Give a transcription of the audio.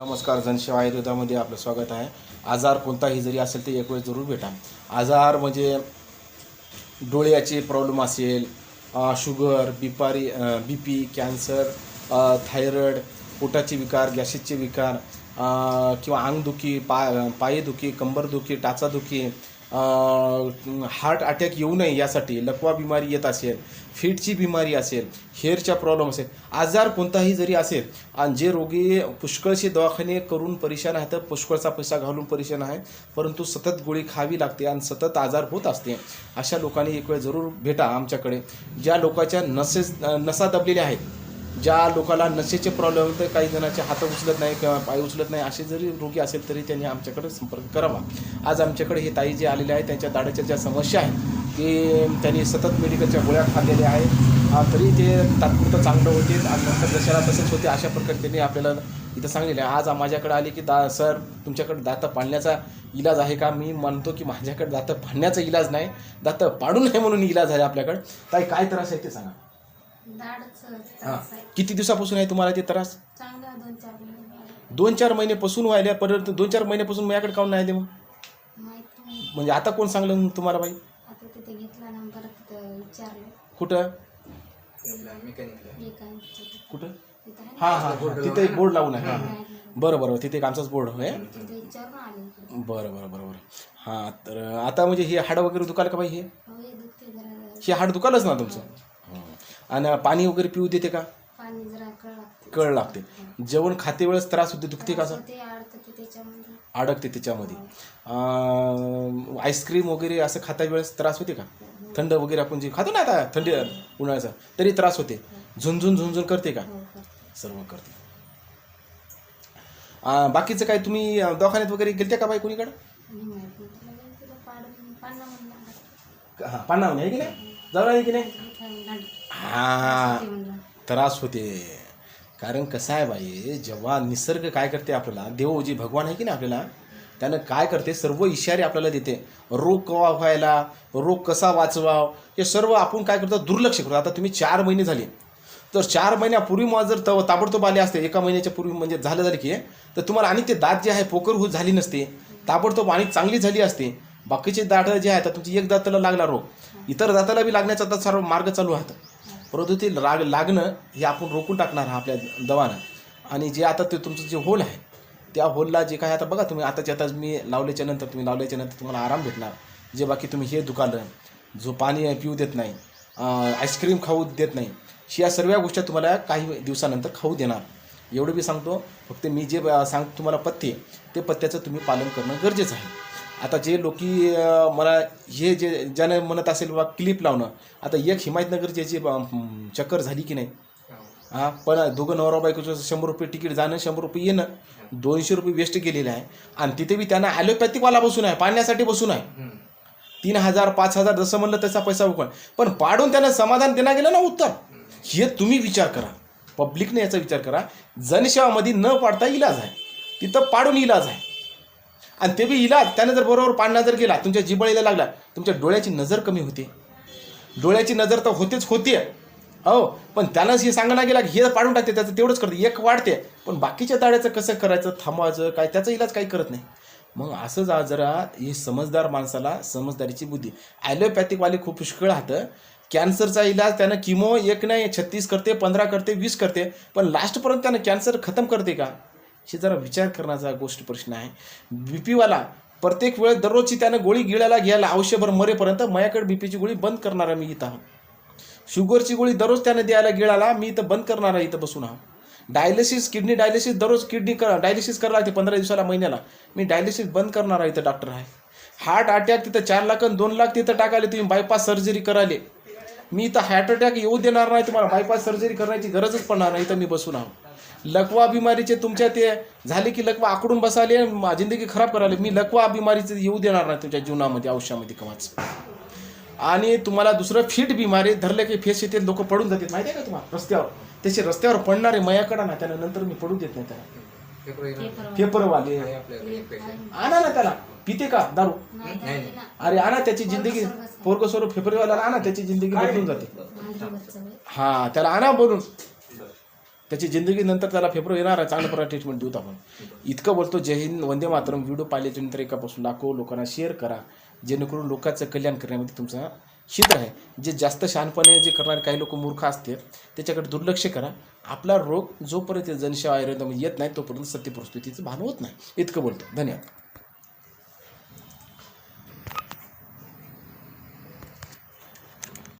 नमस्कार जनसेवा आयुर्वेदामध्ये आपलं स्वागत आहे. आजार कोणताही जरी असेल ते एक वेळ जरूर भेटा. आजार म्हणजे डोळ्याचे प्रॉब्लेम असेल sugar बिपारी B P cancer thyroid thyroid पोटाचे विकार गॅसेसचे विकार किंवा अंगदुखी पा पायदुखी कंबरदुखी टाचादुखी हार्ट अटॅक येऊ नये यासाठी लकवा बिमारी येत असेल फिटची बिमारी असेल हेअरच्या प्रॉब्लेम असेल आजार कोणताही जरी असेल आणि जे रोगी पुष्कळशी दवाखाने करून परेशान आहेत पुष्कळचा पैसा घालून परेशान आहे परंतु सतत गोळी खावी लागते आणि सतत आजार होत असते अशा लोकांनी एक वेळ जरूर भेटा आमच्याकडे. ज्या लोकांच्या नसेस नसा दबलेल्या आहेत ज्या लोकांना नशेचे प्रॉब्लेम होते काही जणांचे हात उचलत नाही किंवा पाय उचलत नाही असे जरी रोगी असेल तरी त्यांनी आमच्याकडे संपर्क करावा. आज आमच्याकडे हे ताई जे आलेले आहेत त्यांच्या दाढ्याच्या ज्या समस्या आहेत ते त्यांनी सतत मेडिकलच्या गोळ्या खाल्लेल्या आहेत. तरी ते तात्पुरतं चांगलं होते आणि नंतर जशाला तसेच होते अशा प्रकारे त्यांनी आपल्याला इथं सांगलेलं आहे. आज माझ्याकडे आले की दा सर तुमच्याकडे दातं पाडण्याचा इलाज आहे का? मी म्हणतो की माझ्याकडे दातं पाडण्याचा इलाज नाही दातं पाडू नये म्हणून इलाज आहे आपल्याकडे. ताई काय त्रास आहे ते सांगा. हां. किती दिवसापासून आहे तुम्हाला ते त्रास? चांगला दोन चार महिने. झाले. दोन चार महिन्यापासून व्हायला परत दोन चार महिन्यापासून माझ्याकडे काऊन नाही आले मग? माहीत नाही म्हणजे आता कोण सांगलं मग तुम्हाला बाई? आता तिथे घेतला नंबर तिथं विचारलं. कुठं? कुठं? तिथं आहे हां हां तिथे एक बोर्ड लावून आहे. हां? बरं बरं तिथे एक आमचाच बोर्ड आहे. तिथे विचारून आले इकडे. बरं बरं बरं बरं. हां तर आता म्हणजे हे हाड वगैरे दुखाल का बाई हे? हो हे दुखते जरा. हे हाड दुखालच ना तुमचं? हं. आणि पाणी वगैरे पिऊ देते का? पाणी जरा कळ लागते. कळ लागते. जेवण खाते वेळेस त्रास होते दुखते का असं? ते त्याच्यामध्ये. अडकते त्याच्यामध्ये. अं, आईस्क्रीम वगैरे असं खाता वेळेस त्रास होते का? थंड वगैरे आपण जे खातो ना आता थंडी उन्हाळ्याचा तरी त्रास होते. झुंझुन झुंझुन करते का? हो हो. सर्व करते. अं, बाकीचं काय तुम्ही अं, दवाखान्यात वगैरे गेलते का बाई कोणीकडं? माहीत नाही तुला पाडणं म्हणलं हां पाण्या आहे की नाही? जाणार आहे की नाही? हां त्रास होते. कारण कसं आहे बाई जेव्हा निसर्ग काय करते आपल्याला देव जे भगवान आहे की नाही आपल्याला त्यानं काय करते सर्व इशारे आपल्याला देते. रोग कवा व्हायला रोग कसा वाचवाव हे सर्व आपण काय करतो दुर्लक्ष करतो. आता तुम्ही चार महिने झाले. तर चार महिन्यापूर्वी मला जर तव ताबडतोब आले असते एका महिन्याच्या पूर्वी म्हणजे झालं झालं की तर तुम्हाला आणि ते दात जे आहे पोकर झाली नसते. ताबडतोब आणि चांगली झाली असते. बाकीचे दाट जे आहे तर तुमची एक दाताला लागला रोग. इतर दाताला बी लागण्याचा आता सर्व मार्ग चालू आहेत परंतु ते राग लागणं हे आपण रोखून टाकणार हा आपल्या दवानं. आणि जे आता ते तुमचं जे होल आहे त्या होलला जे काय आता बघा तुम्ही आताच्या आता मी लावल्याच्या नंतर तुम्ही लावल्याच्या नंतर तुम्हाला आराम भेटणार. जे बाकी तुम्ही हे दुकानं जो पाणी पिऊ देत नाही आईस्क्रीम खाऊ देत नाही या सर्व गोष्टी तुम्हाला काही दिवसानंतर खाऊ देणार. एवढं मी सांगतो फक्त मी जे सांगतो तुम्हाला पथ्ये ते पथ्याचं तुम्ही पालन करणं गरजेचं आहे. आता जे लोकी मला हे जे ज्यानं म्हणत असेल बाबा क्लिप लावणं आता एक हिमायतनगरची याची अं, चक्कर झाली की नाही? हां पण दोघं नवरा बायकोचं शंभर रुपये तिकीट जाणं शंभर रुपये येणं दोनशे रुपये वेस्ट गेलेले आहे. आणि तिथे बी त्यांना ॲलोपॅथिकवाला बसून आहे पाण्यासाठी बसून आहे. तीन हजार पाच हजार जसं म्हणलं तसा पैसा उकळ. पण पाडून त्यांना समाधान देण्यात गेलं ना उत्तर. हे तुम्ही विचार करा. पब्लिकने याचा विचार करा. जनसेवामध्ये न पाडता इलाज आहे. तिथं पाडून इलाज आहे. आणि ते बी इलाज. त्यानं जर बरोबर पाडणा जर गेला तुमच्या जिबळीला लागला तुमच्या डोळ्याची नजर कमी होते. डोळ्याची नजर तर होतेच होते. हो पण त्यालाच हे सांगणं गेला की हे पाडून टाकते त्याचं तेवढंच करते. एक वाढते. पण बाकीच्या दाड्याचं कसं करायचं थांबवायचं काय त्याचा इलाज काही करत नाही. मग असं जा जरा हे समजदार माणसाला समजदारीची बुद्धी. ॲलोपॅथिकवाले खूप पुष्कळ राहतं कॅन्सरचा इलाज त्यानं किमो एक नाही छत्तीस करते पंधरा करते वीस करते. पण लास्टपर्यंत त्यानं कॅन्सर खतम करते का? हे जरा विचार करण्याचा गोष्ट प्रश्न आहे. बी पीवाला प्रत्येक वेळ दररोजची त्यानं गोळी गिळायला घ्यायला आयुष्यभर मरेपर्यंत माझ्याकडे बी पीची गोळी बंद करणार आहे मी इथं आहो. शुगरची गोळी दररोज त्यानं द्यायला गिळाला मी इथं बंद करणार आहे इथं बसून आहो. डायलिसिस किडनी डायलिसिस दररोज किडनी कर डायलिसिस करायला लागते पंधरा दिवसाला महिन्याला. मी डायलिसिस बंद करणार आहे इथं डॉक्टर आहे. हार्ट अटॅक तिथं चार लाख आणि दोन लाख तिथं टाकाले तुम्ही बायपास सर्जरी करायले. मी इथं हार्ट अटॅक येऊ देणार नाही तुम्हाला बायपास सर्जरी करण्याची गरजच पडणार नाही इथं मी बसून आहो. लकवा बिमारीचे तुमच्या ते झाले की लकवा आकडून बसाले जिंदगी खराब करायले मी लकवा बिमारीचं येऊ देणार नाही तुमच्या जीवनामध्ये आयुष्यामध्ये कमाच. आणि तुम्हाला दुसरं फिट बिमारी धरले की फेस येते लोक पडून जातात माहिती आहे का तुम्हाला? रस्त्यावर. त्याचे रस्त्यावर पडणारे मयाकडा ना त्याला नंतर मी पडू देत नाही त्याला. पेपर पेपरवाले. आणा ना त्याला. पिते का? दारू? अरे आणा त्याची जिंदगी. पोरग स्वरूप फेब्रुवारीला आणा त्याची जिंदगी बदलून जाते. हा त्याला आणा बोलून. त्याची जिंदगीनंतर त्याला फेब्रुवारी येणार आहे. चांगल्या प्रकारे ट्रीटमेंट देऊत आपण. इतकं बोलतो जय हिंद वंदे मातरम. व्हिडिओ पाहिल्याच्या नंतर एकापासून लाखो लोकांना शेअर करा. जेणेकरून लोकांचं कल्याण करण्यामध्ये तुमचा क्षेत्र आहे. जे जास्त शहाणपणे जे करणारे काही लोक मूर्ख असते त्याच्याकडे दुर्लक्ष करा. आपला रोग जोपर्यंत जनसेवा आयुर्वेदामध्ये येत नाही तोपर्यंत सत्य परिस्थितीचं भान होत नाही. इतकं बोलतो. धन्यवाद.